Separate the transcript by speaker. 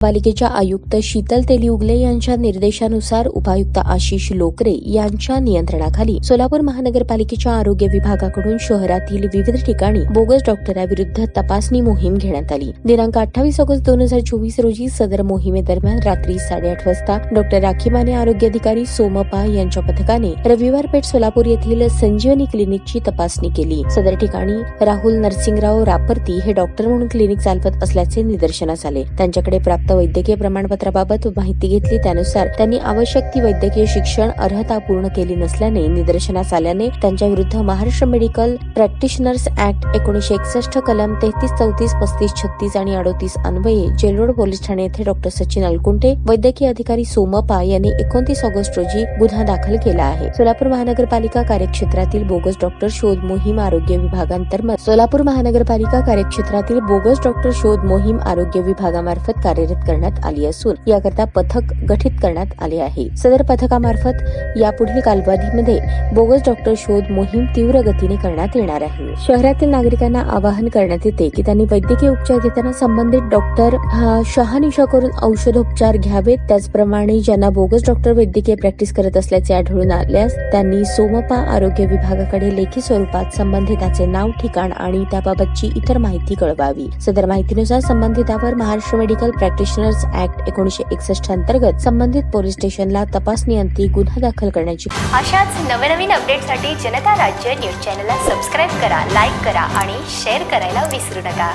Speaker 1: पालिकेच्या आयुक्त शीतल तेलिउगले यांच्या निर्देशानुसार उपायुक्त आशिष लोकरे यांच्या नियंत्रणाखाली सोलापूर महानगरपालिकेच्या आरोग्य विभागाकडून शहरातील विविध ठिकाणी बोगस डॉक्टरांविरुद्ध तपासणी मोहीम घेण्यात आली. दिनांक अठ्ठावीस ऑगस्ट दोन हजार चोवीस रोजी सदर मोहिमेदरम्यान रात्री साडेआठ वाजता डॉक्टर राखीमाने आरोग्य अधिकारी सोमपा यांच्या पथकाने रविवार पेठ सोलापूर येथील संजीवनी क्लिनिकची तपासणी केली. सदर ठिकाणी राहुल नरसिंगराव रापर्ती हे डॉक्टर म्हणून क्लिनिक चालवत असल्याचे निदर्शनास आले. त्यांच्याकडे प्राप्त वैद्यकीय प्रमाणपत्राबाबत माहिती घेतली त्यानुसार त्यांनी आवश्यक ती वैद्यकीय शिक्षण अर्हता पूर्ण केली नसल्याने निदर्शनास आल्याने त्यांच्या विरुद्ध महाराष्ट्र मेडिकल प्रॅक्टिशनर्स ऍक्ट एकोणीशे एकसष्ट कलम तेहतीस चौतीस पस्तीस छत्तीस आणि अडोतीस अन्वये जेलरोड पोलीस ठाणे येथे डॉक्टर सचिन अलकुंटे वैद्यकीय अधिकारी सोमपा यांनी एकोणतीस ऑगस्ट रोजी गुन्हा दाखल केला आहे. सोलापूर महानगरपालिका कार्यक्षेत्रातील बोगस डॉक्टर शोध मोहीम आरोग्य विभागांतर्गत सोलापूर महानगरपालिका कार्यक्षेत्रातील बोगस डॉक्टर शोध मोहीम आरोग्य विभागामार्फत कार्यरत करण्यात आली असून याकरता पथक गठीत करण्यात आले आहे. सदर पथकामार्फत यापुढील कालावधीमध्ये बोगस डॉक्टर शोध मोहीम तीव्र गतीने करण्यात येणार आहे. शहरातील नागरिकांना आवाहन करण्यात येते की त्यांनी वैद्यकीय उपचार घेताना संबंधित डॉक्टर शहानिशा करून औषधोपचार घ्यावेत. त्याचप्रमाणे ज्यांना बोगस डॉक्टर वैद्यकीय प्रॅक्टिस करत असल्याचे आढळून आल्यास त्यांनी सोमपा आरोग्य विभागाकडे लेखी स्वरूपात संबंधिताचे नाव ठिकाण आणि त्याबाबतची इतर माहिती कळवावी. सदर माहितीनुसार संबंधितावर Maharashtra medical practice commissioners act एकोणीशे एकसष्ट अंतर्गत संबंधित पोलीस स्टेशनला तपासणीअंती गुन्हा दाखल करण्याची
Speaker 2: अशाच नवनवीन अपडेटसाठी जनता राज्य न्यूज चॅनलला सबस्क्राईब करा लाईक करा आणि शेअर करायला विसरू नका.